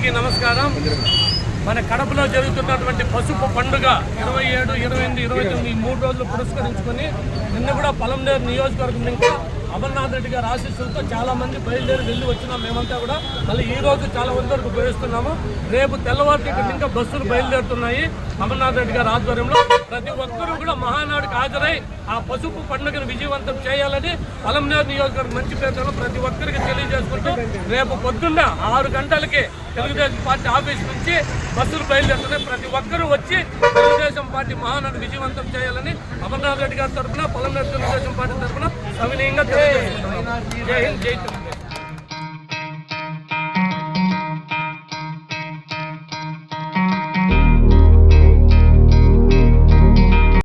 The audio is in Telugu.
అందరికీ నమస్కారం. మన కడపలో జరుగుతున్నటువంటి పసుపు పండుగ ఇరవై ఏడు ఇరవై ఎనిమిది ఇరవై తొమ్మిది మూడు రోజులు పురస్కరించుకొని నిన్న కూడా పొలంనేరు నియోజకవర్గం నుంచి అమర్నాథ్ రెడ్డి గారి ఆశీస్సులతో చాలామంది బయలుదేరి వెళ్ళి వచ్చినాం మేమంతా కూడా. మళ్ళీ ఈ రోజు చాలా మంది వరకు పోయిస్తున్నాము. రేపు తెల్లవారికి ఇంకా బస్సులు బయలుదేరుతున్నాయి అమర్నాథ్ రెడ్డి గారి ఆధ్వర్యంలో. ప్రతి ఒక్కరూ కూడా మహానాడుకి హాజరై ఆ పసుపు పండుగను విజయవంతం చేయాలని పొలంనేరు నియోజకవర్గం మంచి పేరుతో ప్రతి ఒక్కరికి తెలియజేసుకుంటూ రేపు పొద్దున్న ఆరు గంటలకి తెలుగుదేశం పార్టీ ఆఫీస్ నుంచి బస్సులు బయలుదేరుతున్నాయి. ప్రతి ఒక్కరూ వచ్చి తెలుగుదేశం పార్టీ మహానాడు విజయవంతం చేయాలని అమర్నాథ్ రెడ్డి గారి తరఫున పొలంనేరు తెలుగుదేశం పార్టీ తరఫున సవినయంగా జై. హింద్ జై తెలుగు